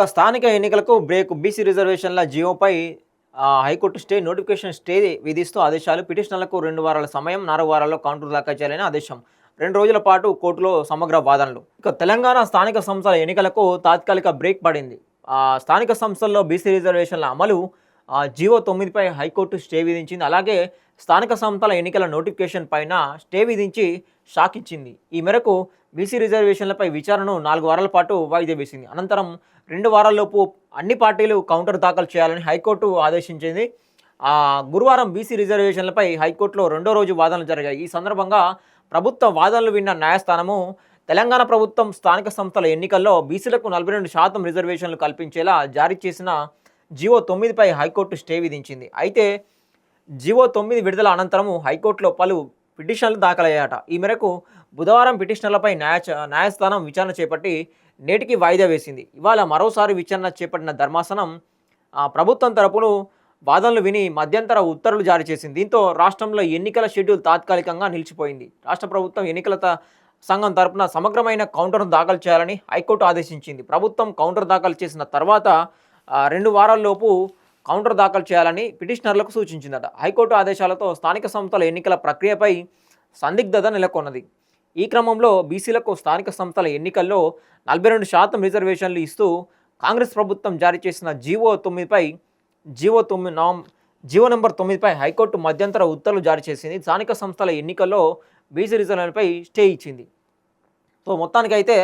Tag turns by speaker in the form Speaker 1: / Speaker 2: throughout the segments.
Speaker 1: ఇక స్థానిక ఎన్నికలకు బ్రేక్ బీసీ రిజర్వేషన్ల జియోపై high court stay notification stay విధిస్తూ ఆదేశాలు. పిటిషనర్లకు రెండు వారాల సమయం నాలుగు వారాల్లో కౌంటర్ దాఖలు చేయాలని ఆదేశం. రెండు రోజుల పాటు కోర్టులో సమగ్ర వాదనలు. ఇక తెలంగాణ స్థానిక సంస్థల ఎన్నికలకు తాత్కాలిక బ్రేక్ పడింది. స్థానిక సంస్థల్లో బీసీ రిజర్వేషన్ల అమలు ఆ, జీవో తొమ్మిదిపై హైకోర్టు స్టే విధించింది. అలాగే స్థానిక సంస్థల ఎన్నికల నోటిఫికేషన్ పైన స్టే విధించి షాక్ ఇచ్చింది. ఈ మేరకు బీసీ రిజర్వేషన్లపై విచారణను నాలుగు వారాల పాటు వాయిదా వేసింది. అనంతరం రెండు వారాల్లోపు అన్ని పార్టీలు కౌంటర్ దాఖలు చేయాలని హైకోర్టు ఆదేశించింది. ఆ, గురువారం బీసీ రిజర్వేషన్లపై హైకోర్టులో రెండో రోజు వాదనలు జరిగాయి. ఈ సందర్భంగా ప్రభుత్వ వాదనలు విన్న న్యాయస్థానము తెలంగాణ ప్రభుత్వం స్థానిక సంస్థల ఎన్నికల్లో బీసీలకు నలభై రెండు శాతం రిజర్వేషన్లు కల్పించేలా జారీ చేసిన జివో తొమ్మిదిపై హైకోర్టు స్టే విధించింది. అయితే జివో తొమ్మిది విడుదల అనంతరము హైకోర్టులో పలు పిటిషన్లు దాఖలయ్యాయట. ఈ మేరకు బుధవారం పిటిషన్లపై న్యాయ న్యాయస్థానం విచారణ చేపట్టి నేటికి వాయిదా వేసింది. ఇవాళ మరోసారి విచారణ చేపట్టిన ధర్మాసనం ప్రభుత్వం తరపును వాదనలు విని మధ్యంతర ఉత్తర్వులు జారీ చేసింది. దీంతో రాష్ట్రంలో ఎన్నికల షెడ్యూల్ తాత్కాలికంగా నిలిచిపోయింది. రాష్ట్ర ప్రభుత్వం ఎన్నికల సంఘం తరపున సమగ్రమైన కౌంటర్ను దాఖలు చేయాలని హైకోర్టు ఆదేశించింది. ప్రభుత్వం కౌంటర్ దాఖలు చేసిన తర్వాత రెండు వారాల్లోపు కౌంటర్ దాఖలు చేయాలని పిటిషనర్లకు సూచించిందట. హైకోర్టు ఆదేశాలతో స్థానిక సంస్థల ఎన్నికల ప్రక్రియపై సందిగ్ధత నెలకొన్నది. ఈ క్రమంలో బీసీలకు స్థానిక సంస్థల ఎన్నికల్లో నలభై రెండు శాతం రిజర్వేషన్లు ఇస్తూ కాంగ్రెస్ ప్రభుత్వం జారీ చేసిన జీవో తొమ్మిదిపై జీవో తొమ్మిది నామ్ జీవో నెంబర్ తొమ్మిదిపై హైకోర్టు మధ్యంతర ఉత్తర్వులు జారీ చేసింది. స్థానిక సంస్థల ఎన్నికల్లో బీసీ రిజర్వేషన్లపై స్టే ఇచ్చింది. సో మొత్తానికైతే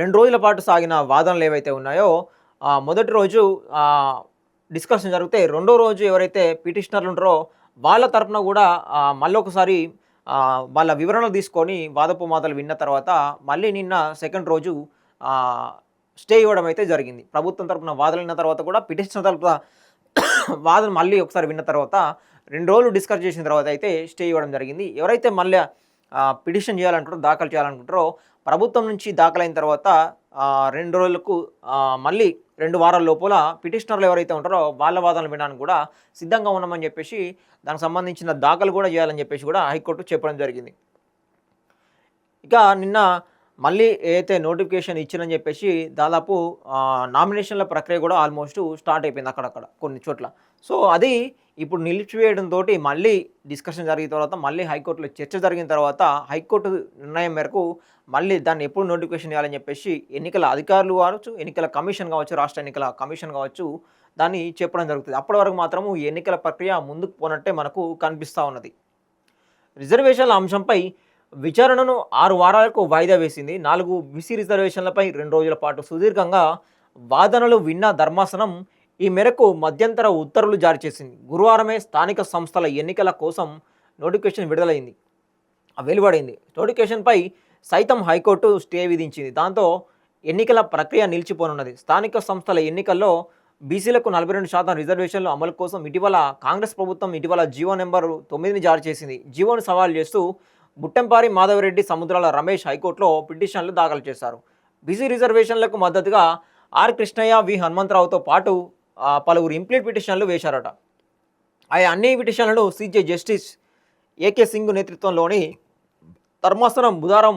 Speaker 1: రెండు రోజుల పాటు సాగిన వాదనలు ఏవైతే ఉన్నాయో మొదటి రోజు డిస్కషన్ జరిగితే రెండో రోజు ఎవరైతే పిటిషనర్లు ఉంటారో వాళ్ళ తరపున కూడా మళ్ళీ ఒకసారి వాళ్ళ వివరణలు తీసుకొని వాదోపవాదాలు విన్న తర్వాత మళ్ళీ నిన్న సెకండ్ రోజు స్టే ఇవ్వడం అయితే జరిగింది. ప్రభుత్వం తరఫున వాదనలు విన్న తర్వాత కూడా పిటిషనర్ తరపున వాదన మళ్ళీ ఒకసారి విన్న తర్వాత రెండు రోజులు డిస్కస్ చేసిన తర్వాత అయితే స్టే ఇవ్వడం జరిగింది. ఎవరైతే మళ్ళీ పిటిషన్ చేయాలనుకుంటారో దాఖలు చేయాలనుకుంటారో ప్రభుత్వం నుంచి దాఖలైన తర్వాత రెండు రోజులకు మళ్ళీ రెండు వారాల లోపల పిటిషనర్లు ఎవరైతే ఉంటారో వాళ్ళ వాదనలు వినడానికి కూడా సిద్ధంగా ఉన్నామని చెప్పేసి దానికి సంబంధించిన దాఖలు కూడా చేయాలని చెప్పేసి కూడా హైకోర్టు చెప్పడం జరిగింది. ఇక నిన్న మళ్ళీ ఏదైతే నోటిఫికేషన్ ఇచ్చిందని చెప్పేసి దాదాపు నామినేషన్ల ప్రక్రియ కూడా ఆల్మోస్ట్ స్టార్ట్ అయిపోయింది అక్కడక్కడ కొన్ని చోట్ల. సో అది ఇప్పుడు నిలిచివేయడంతో మళ్ళీ డిస్కషన్ జరిగిన తర్వాత మళ్ళీ హైకోర్టులో చర్చ జరిగిన తర్వాత హైకోర్టు నిర్ణయం మేరకు మళ్ళీ దాన్ని ఎప్పుడు నోటిఫికేషన్ ఇవ్వాలని చెప్పేసి ఎన్నికల అధికారులు కావచ్చు ఎన్నికల కమిషన్ కావచ్చు రాష్ట్ర ఎన్నికల కమిషన్ కావచ్చు దాన్ని చెప్పడం జరుగుతుంది. అప్పటి వరకు మాత్రము ఈ ఎన్నికల ప్రక్రియ ముందుకు పోనట్టే మనకు కనిపిస్తూ ఉన్నది. రిజర్వేషన్ల అంశంపై విచారణను ఆరు వారాలకు వాయిదా వేసింది. నాలుగు బీసీ రిజర్వేషన్లపై రెండు రోజుల పాటు సుదీర్ఘంగా వాదనలు విన్న ధర్మాసనం ఈ మేరకు మధ్యంతర ఉత్తర్వులు జారీ చేసింది. గురువారమే స్థానిక సంస్థల ఎన్నికల కోసం నోటిఫికేషన్ విడుదలైంది. వెలువడింది. నోటిఫికేషన్పై సైతం హైకోర్టు స్టే విధించింది. దాంతో ఎన్నికల ప్రక్రియ నిలిచిపోనున్నది. స్థానిక సంస్థల ఎన్నికల్లో బీసీలకు నలభై రెండు శాతం రిజర్వేషన్లు అమలు కోసం ఇటీవల కాంగ్రెస్ ప్రభుత్వం ఇటీవల జీవో నెంబర్ తొమ్మిదిని జారీ చేసింది. జీవోను సవాల్ చేస్తూ బుట్టంపారి మాధవరెడ్డి సముద్రాల రమేష్ హైకోర్టులో పిటిషన్లు దాఖలు చేశారు. బీసీ రిజర్వేషన్లకు మద్దతుగా ఆర్ కృష్ణయ్య వి హనుమంతరావుతో పాటు పలువురు ఇంప్లీట్ పిటిషన్లు వేశారట. ఆ అన్ని పిటిషన్లను సీజే జస్టిస్ ఏకే సింగ్ నేతృత్వంలోని ధర్మాసనం బుధవారం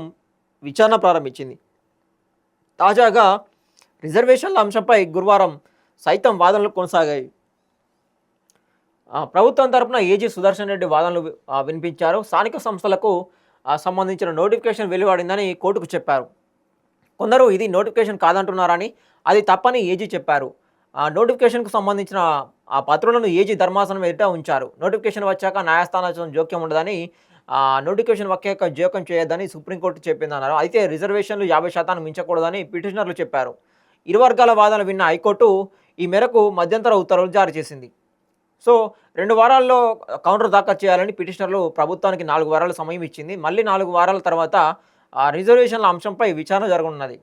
Speaker 1: విచారణ ప్రారంభించింది. తాజాగా రిజర్వేషన్ల అంశంపై గురువారం సైతం వాదనలు కొనసాగాయి. ప్రభుత్వం తరపున ఏజీ సుదర్శన్ రెడ్డి వాదనలు వినిపించారు. స్థానిక సంస్థలకు సంబంధించిన నోటిఫికేషన్ వెలువడిందని కోర్టుకు చెప్పారు. కొందరు ఇది నోటిఫికేషన్ కాదంటున్నారని అది తప్పని ఏజీ చెప్పారు. నోటిఫికేషన్కు సంబంధించిన ఆ పత్రులను ఏజీ ధర్మాసనం ఎదుట ఉంచారు. నోటిఫికేషన్ వచ్చాక న్యాయస్థానం జోక్యం ఉండదని ఆ నోటిఫికేషన్ వచ్చాక జోక్యం చేయొద్దని సుప్రీంకోర్టు చెప్పిందన్నారు. అయితే రిజర్వేషన్లు యాభై శాతాన్ని మించకూడదని పిటిషనర్లు చెప్పారు. ఇరు వర్గాల వాదనలు విన్న హైకోర్టు ఈ మేరకు మధ్యంతర ఉత్తర్వులు జారీ చేసింది. సో రెండు వారాల్లో కౌంటర్ దాఖలు చేయాలని పిటిషనర్లు ప్రభుత్వానికి నాలుగు వారాల సమయం ఇచ్చింది. మళ్ళీ నాలుగు వారాల తర్వాత ఆ రిజర్వేషన్ల అంశంపై విచారణ జరగనున్నది.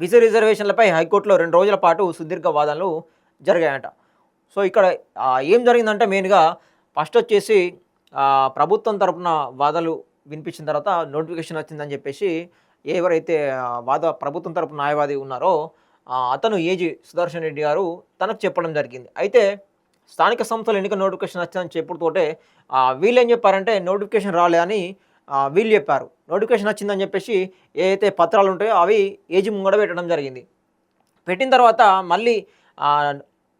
Speaker 1: బీసీ రిజర్వేషన్లపై హైకోర్టులో రెండు రోజుల పాటు సుదీర్ఘ వాదనలు జరిగాయట. సో ఇక్కడ ఏం జరిగిందంటే మెయిన్గా ఫస్ట్ వచ్చేసి ప్రభుత్వం తరపున వాదనలు వినిపించిన తర్వాత నోటిఫికేషన్ వచ్చిందని చెప్పేసి ఎవరైతే వాద ప్రభుత్వం తరపు న్యాయవాది ఉన్నారో అతను ఏజీ సుదర్శన్ రెడ్డి గారు తనకు చెప్పడం జరిగింది. అయితే స్థానిక సంస్థల ఎన్నిక నోటిఫికేషన్ వచ్చిందని చెప్పుడుతోటే వీళ్ళు ఏం చెప్పారంటే నోటిఫికేషన్ రాలే అని వీళ్ళు చెప్పారు. నోటిఫికేషన్ వచ్చిందని చెప్పేసి ఏదైతే పత్రాలు ఉంటాయో అవి ఏజీ ముంగడ పెట్టడం జరిగింది. పెట్టిన తర్వాత మళ్ళీ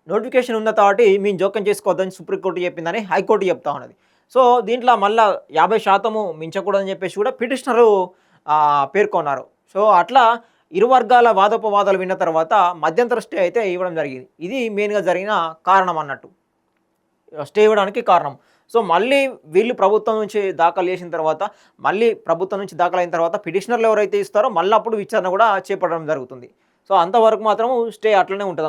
Speaker 1: నోటిఫికేషన్ ఉన్న కాబట్టి మేము జోక్యం చేసుకోవద్దని సుప్రీంకోర్టు చెప్పిందని హైకోర్టు చెప్తా ఉన్నది. సో దీంట్లో మళ్ళా యాభై శాతము మించకూడదని చెప్పేసి కూడా పిటిషనరు పేర్కొన్నారు. సో అట్లా ఇరు వర్గాల వాదోపవాదాలు విన్న తర్వాత మధ్యంతర స్టే అయితే ఇవ్వడం జరిగింది. ఇది మెయిన్గా జరిగిన కారణం అన్నట్టు. స్టే ఇవ్వడానికి కారణం. సో మళ్ళీ వీళ్ళు ప్రభుత్వం నుంచి దాఖలు చేసిన తర్వాత మళ్ళీ ప్రభుత్వం నుంచి దాఖలైన తర్వాత పిటిషనర్లు ఎవరైతే ఇస్తారో మళ్ళీ అప్పుడు విచారణ కూడా చేపట్టడం జరుగుతుంది. సో అంతవరకు మాత్రం స్టే అట్లనే ఉంటుంది